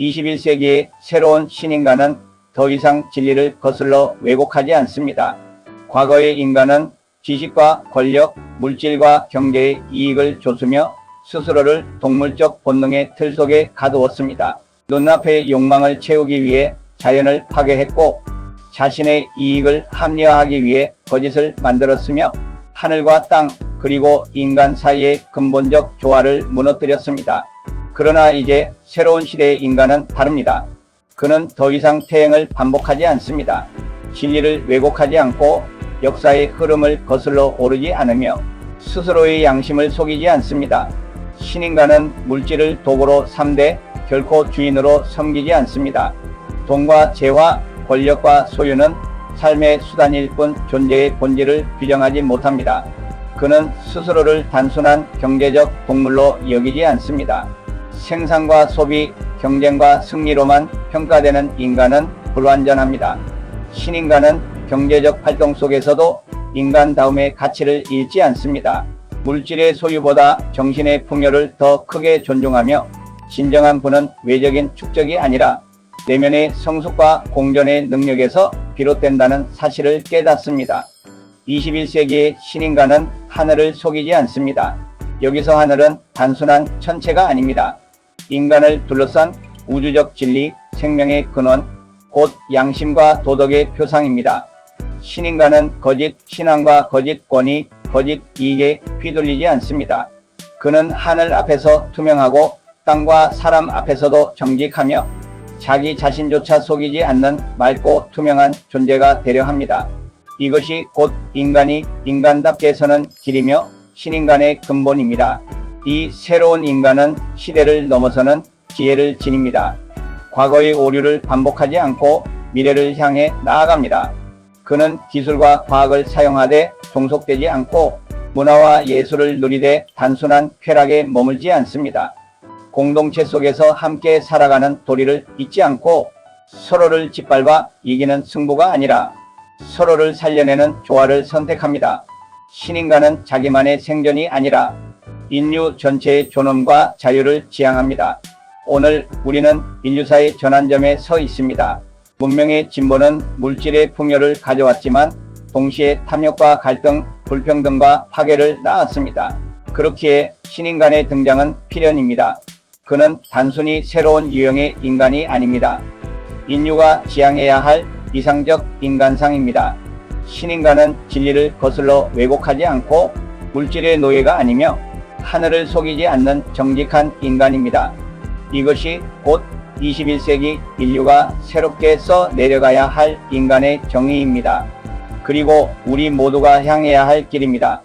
21세기의 새로운 신인간은 더 이상 진리를 거슬러 왜곡하지 않습니다. 과거의 인간은 지식과 권력, 물질과 경제의 이익을 줬으며 스스로를 동물적 본능의 틀 속에 가두었습니다. 눈앞의 욕망을 채우기 위해 자연을 파괴했고 자신의 이익을 합리화하기 위해 거짓을 만들었으며 하늘과 땅 그리고 인간 사이의 근본적 조화를 무너뜨렸습니다. 그러나 이제 새로운 시대의 인간은 다릅니다. 그는 더 이상 태행을 반복하지 않습니다. 진리를 왜곡하지 않고 역사의 흐름을 거슬러 오르지 않으며 스스로의 양심을 속이지 않습니다. 신인간은 물질을 도구로 삼되 결코 주인으로 섬기지 않습니다. 돈과 재화, 권력과 소유는 삶의 수단일 뿐 존재의 본질을 규정하지 못합니다. 그는 스스로를 단순한 경제적 동물로 여기지 않습니다. 생산과 소비, 경쟁과 승리로만 평가되는 인간은 불완전합니다. 신인간은 경제적 활동 속에서도 인간다움의 가치를 잃지 않습니다. 물질의 소유보다 정신의 풍요를 더 크게 존중하며 진정한 부는 외적인 축적이 아니라 내면의 성숙과 공존의 능력에서 비롯된다는 사실을 깨닫습니다. 21세기의 신인간은 하늘을 속이지 않습니다. 여기서 하늘은 단순한 천체가 아닙니다. 인간을 둘러싼 우주적 진리, 생명의 근원, 곧 양심과 도덕의 표상입니다. 신인간은 거짓 신앙과 거짓 권위, 거짓 이익에 휘둘리지 않습니다. 그는 하늘 앞에서 투명하고 땅과 사람 앞에서도 정직하며 자기 자신조차 속이지 않는 맑고 투명한 존재가 되려 합니다. 이것이 곧 인간이 인간답게 서는 길이며 신인간의 근본입니다. 이 새로운 인간은 시대를 넘어서는 지혜를 지닙니다. 과거의 오류를 반복하지 않고 미래를 향해 나아갑니다. 그는 기술과 과학을 사용하되 종속되지 않고 문화와 예술을 누리되 단순한 쾌락에 머물지 않습니다. 공동체 속에서 함께 살아가는 도리를 잊지 않고 서로를 짓밟아 이기는 승부가 아니라 서로를 살려내는 조화를 선택합니다. 신인간은 자기만의 생존이 아니라 인류 전체의 존엄과 자유를 지향합니다. 오늘 우리는 인류사의 전환점에 서 있습니다. 문명의 진보는 물질의 풍요를 가져왔지만 동시에 탐욕과 갈등, 불평등과 파괴를 낳았습니다. 그렇기에 신인간의 등장은 필연입니다. 그는 단순히 새로운 유형의 인간이 아닙니다. 인류가 지향해야 할 이상적 인간상입니다. 신인간은 진리를 거슬러 왜곡하지 않고 물질의 노예가 아니며 하늘을 속이지 않는 정직한 인간입니다. 이것이 곧 21세기 인류가 새롭게 써 내려가야 할 인간의 정의입니다. 그리고 우리 모두가 향해야 할 길입니다.